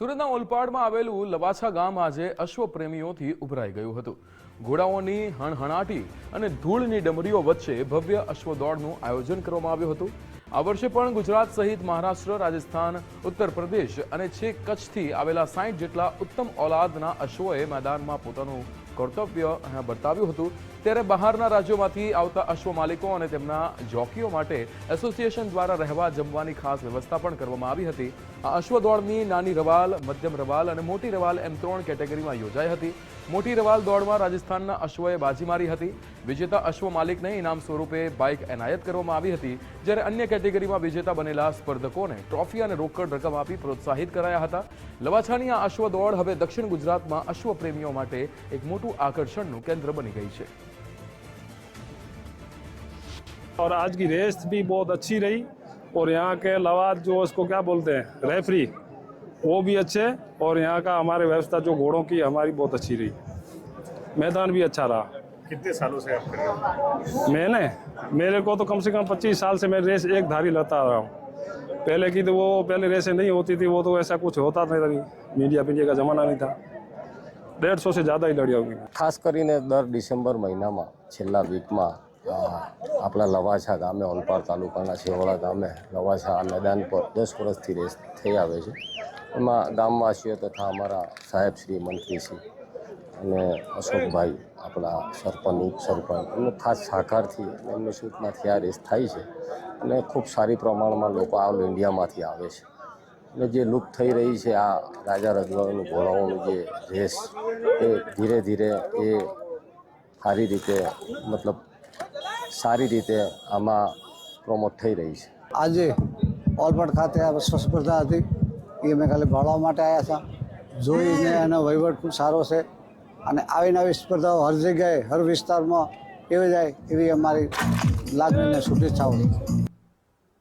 સુરતના ઓલપાડમાં આવેલું લવાછા ગામ આજે અશ્વપ્રેમીઓથી ઉભરાઈ ગયું હતું. ઘોડાઓની હણહણાટી અને ધૂળની ડમરીઓ વચ્ચે ભવ્ય અશ્વદોડનું આયોજન કરવામાં આવ્યું હતું. આ વર્ષે પણ ગુજરાત સહિત મહારાષ્ટ્ર, રાજસ્થાન ઉત્તર પ્રદેશ અને છેક કચ્છથી આવેલા સાઠ જેટલા ઉત્તમ ઓલાદના અશ્વોએ મેદાનમાં પોતાનું કર્તવ્ય બતાવ્યું હતું. ત્યારે બહારના રાજ્યોમાંથી આવતા અશ્વ માલિકો અને તેમના જોકીઓ માટે એસોસિએશન દ્વારા રહેવા જમવાની ખાસ વ્યવસ્થા પણ કરવામાં આવી હતી. આ અશ્વ દોડની નાની રવાલ મધ્યમ રવાલ અને મોટી રવાલ એમ ત્રણ કેટેગરીમાં યોજાઈ હતી મોટી રવાલ દોડમાં રાજસ્થાનના અશ્વએ બાજી મારી હતી વિજેતા અશ્વ માલિકને ઇનામ સ્વરૂપે બાઇક એનાયત કરવામાં આવી હતી જ્યારે અન્ય કેટેગરીમાં વિજેતા બનેલા સ્પર્ધકોને ટ્રોફી અને રોકડ રકમ આપી પ્રોત્સાહિત કરાયા હતા લવાછાની આ અશ્વ દોડ હવે દક્ષિણ ગુજરાતમાં અશ્વ પ્રેમીઓ માટે એક મોટું આકર્ષણનું કેન્દ્ર બની ગઈ છે और आज की रेस भी बहुत अच्छी रही और यहाँ के लवाद जो उसको क्या बोलते हैं रेफरी वो भी अच्छे और यहाँ का हमारे व्यवस्था जो घोड़ों की हमारी बहुत अच्छी रही मैदान भी अच्छा रहा कितने सालों से आप कर रहे हो मैंने मेरे को तो कम से कम पच्चीस साल से मैं रेस एक धारी लता आ रहा हूँ पहले की तो वो पहले रेसें नहीं होती थी वो तो ऐसा कुछ होता नहीं मीडिया पीडिया का ज़माना नहीं था डेढ़ सौ से ज़्यादा ही लड़ी होगी ખાસ કરીને દર ડિસેમ્બર મહિનામાં છેલ્લા વીકમાં અ, આપણા લવાછા ગામે ઓનપાર તાલુકાના છેવાડા ગામે લવાછા મેદાન પર દસ વર્ષથી રેસ થઈ આવે છે. એમાં ગામવાસીઓ તથા અમારા સાહેબ શ્રી મંત્રીશ્રી અને અશોકભાઈ, આપણા સરપંચ ઉપસરપંચ એમને ખાસ સહકારથી એમની સૂચનાથી આ રેસ થાય છે અને ખૂબ સારી પ્રમાણમાં લોકો ઓલ ઇન્ડિયામાંથી આવે છે. અને જે લુપ્ત થઈ રહી છે આ રાજા રજવાડાનું ઘોડાઓનું જે રેસ, એ ધીરે ધીરે એ સારી રીતે મતલબ સારી રીતે આમાં પ્રમોટ થઈ રહી છે. આજે ઓલપટ ખાતે આ સ્પર્ધા હતી. એ અમે ખાલી ભણવા માટે આવ્યા હતા. જોઈને એનો વહીવટ ખૂબ સારો છે. અને આવી નવી સ્પર્ધાઓ હર જગ્યાએ, હર વિસ્તારમાં એવી જાય એવી અમારી લાગણીને શુભેચ્છાઓ